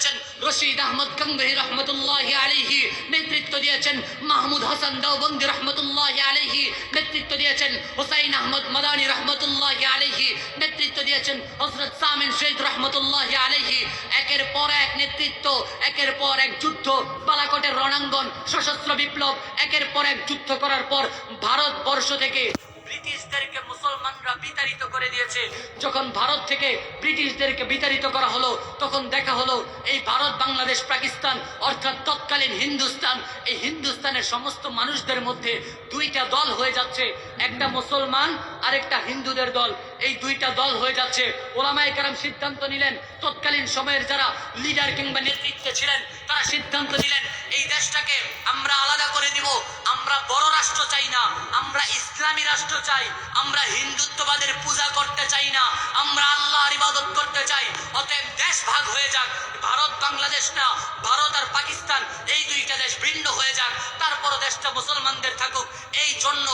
দিয়েছেন রশিদ আহমদ গঙ্গহি রহমতুল্লাহ আলাইহি নেতৃত্ব দিয়েছেন মাহমুদ হাসান দেওবন্দি রহমতুল্লাহ আলাইহি নেতৃত্ব দিয়েছেন হুসাইন আহমদ মাদানী রহমতুল্লাহ আলাইহি নেতৃত্ব দিয়েছেন হজরত সামিন শহীদ রহমতুল্লাহ আলাইহি। একের পর এক নেতৃত্ব, একের পর এক যুদ্ধ, বালাকোটের রণাঙ্গন, সশস্ত্র বিপ্লব, একের পর এক যুদ্ধ করার পর ভারতবর্ষ থেকে ব্রিটিশদেরকে মুসলমানরা বিতাড়িত করে দিয়েছে। যখন ভারত থেকে ব্রিটিশদেরকে বিতাড়িত করা হলো, তখন দেখা হলো এই ভারত, বাংলাদেশ, পাকিস্তান, অর্থাৎ তৎকালীন হিন্দুস্তান, এই হিন্দুস্তানের সমস্ত মানুষদের মধ্যে দুইটা দল হয়ে যাচ্ছে। একটা মুসলমান আর একটা হিন্দুদের দল। এই দুইটা দল হয়ে যাচ্ছে। ওলামায় কারাম সিদ্ধান্ত নিলেন, তৎকালীন সময়ের যারা লিডার কিংবা নেতৃত্বে ছিলেন, তারা সিদ্ধান্ত নিলেন, এই দেশটাকে আমরা আলাদা করে দিব। আমরা বড় রাষ্ট্র চাই না, আমরা ইসলামী রাষ্ট্র চাই, আমরা হিন্দুত্ববাদের পূজা করতে চাই না, আমরা আল্লাহর ইবাদত করতে চাই। অতএব হয়ে যাক। ভারত, বাংলাদেশ না, ভারত আর পাকিস্তান, এই দুইটা দেশ ভিন্ন হয়ে যাক। তারপরও দেশটা মুসলমানদের থাকুক। এই জন্য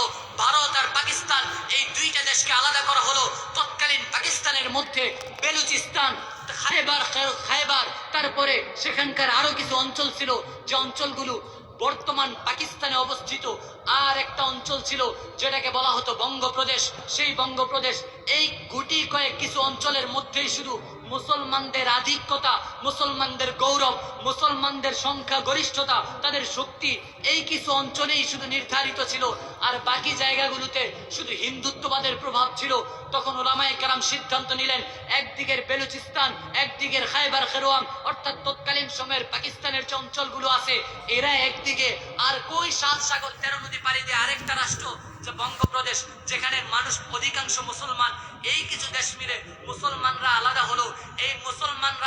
ভারত আর পাকিস্তান, এই দুইটা দেশকে আলাদা করা হলো। তৎকালীন পাকিস্তানের মধ্যে বেলুচিস্তান, খাইবার খাইবার। তারপরে সেখানকার আরও কিছু অঞ্চল ছিল, যে অঞ্চলগুলো বর্তমান পাকিস্তানে অবস্থিত। আর একটা অঞ্চল ছিল, যেটাকে বলা হতো বঙ্গপ্রদেশ। সেই বঙ্গপ্রদেশ এই গুটি কয়েক কিছু অঞ্চলের মধ্যেই শুধু মুসলমানদের আধিক্যতা, মুসলমানদের গৌরব, মুসলমানদের সংখ্যা, গরিষ্ঠতা, তাদের শক্তি, এই কিছু অঞ্চলেই শুধু নির্ধারিত ছিল। আর বাকি জায়গাগুলোতে শুধু হিন্দুত্ববাদের প্রভাব ছিল। তখন ওলামায়ে কেরাম সিদ্ধান্ত নিলেন, একদিকের বেলুচিস্তান, একদিকের খাইবার খেরোয়াম, অর্থাৎ তৎকালীন সময়ের পাকিস্তানের যে অঞ্চলগুলো আছে, এরা একদিকে। আর কই সাত সাগর তেরো নদী পাড়ি দিয়ে আরেকটা রাষ্ট্র, যে বঙ্গপ্রদেশ যেখানে মানুষ অধিকাংশ মুসলমান, এই কিছু দেশ মিলে মুসলমানরা আলাদা হলো।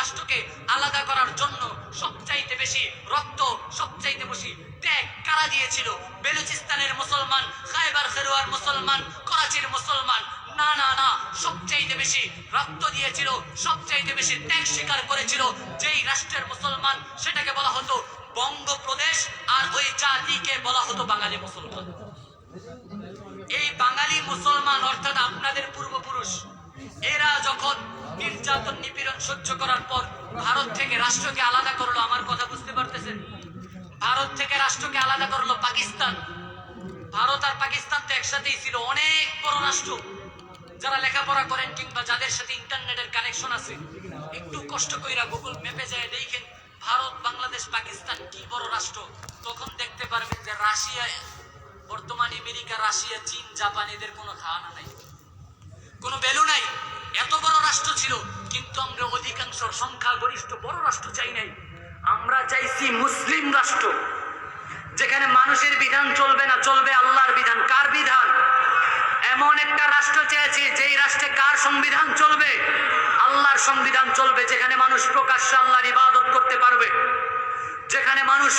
রাষ্ট্রকে আলাদা করার জন্য সবচাইতে বেশি রক্ত, সবচাইতে বেশি ত্যাগ কারা দিয়েছিল? বেলুচিস্তানের মুসলমান খাইবার খেরোয়ার মুসলমান, করাচির মুসলমান। না না না, সবচাইতে বেশি রক্ত দিয়েছিল, সবচাইতে বেশি ত্যাগ স্বীকার করেছিল যেই রাষ্ট্রের মুসলমান, সেটাকে বলা হতো বঙ্গপ্রদেশ আর ওই জাতিকে বলা হতো বাঙালি মুসলমান। এই বাঙালি মুসলমান অর্থাৎ নির্যাতন, নিপীড়ন সহ্য করার পর ভারত থেকে রাষ্ট্রকে আলাদা করল। আমার কথা বুঝতে পারতেছেন? ভারত থেকে রাষ্ট্রকে আলাদা করল পাকিস্তান। ভারত আর পাকিস্তান তো একসাথেই ছিল, অনেক বড় রাষ্ট্র। যারা লেখাপড়া করেন কিংবা যাদের সাথে ইন্টারনেটের কানেকশন আছে, একটু কষ্ট কইরা গুগল ম্যাপে যায় দেখেন ভারত, বাংলাদেশ, পাকিস্তান কি বড় রাষ্ট্র। তখন দেখতে পারবেন যে রাশিয়া, বর্তমান আমেরিকা, রাশিয়া, চীন, জাপান, এদের কোনো খাওয়ানা নাই। কোনো ভ্যালু নাই। এত বড় রাষ্ট্র ছিল, কিন্তু আমরা অধিকাংশ সংখ্যা গরিষ্ঠ বড় রাষ্ট্র চাই নাই। আমরা চাইছি মুসলিম রাষ্ট্র, যেখানে মানুষের বিধান চলবে না, চলবে আল্লাহর বিধান। কার বিধান? এমন একটা রাষ্ট্র চেয়েছি, যেই রাষ্ট্রে কার সংবিধান চলবে? আল্লাহর সংবিধান চলবে, যেখানে মানুষ প্রকাশ্যে আল্লাহর ইবাদত করতে পারবে। যেখানে মানুষ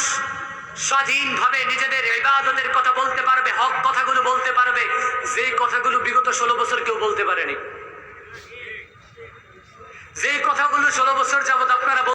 স্বাধীনভাবে নিজেদের ইবাদতের কথা বলতে পারবে, হক কথাগুলো বলতে পারবে। যে কথাগুলো বিগত ষোলো বছর কেউ বলতে পারেনি। যে কথাগুলো ষোলো বছর যাবত আপনারা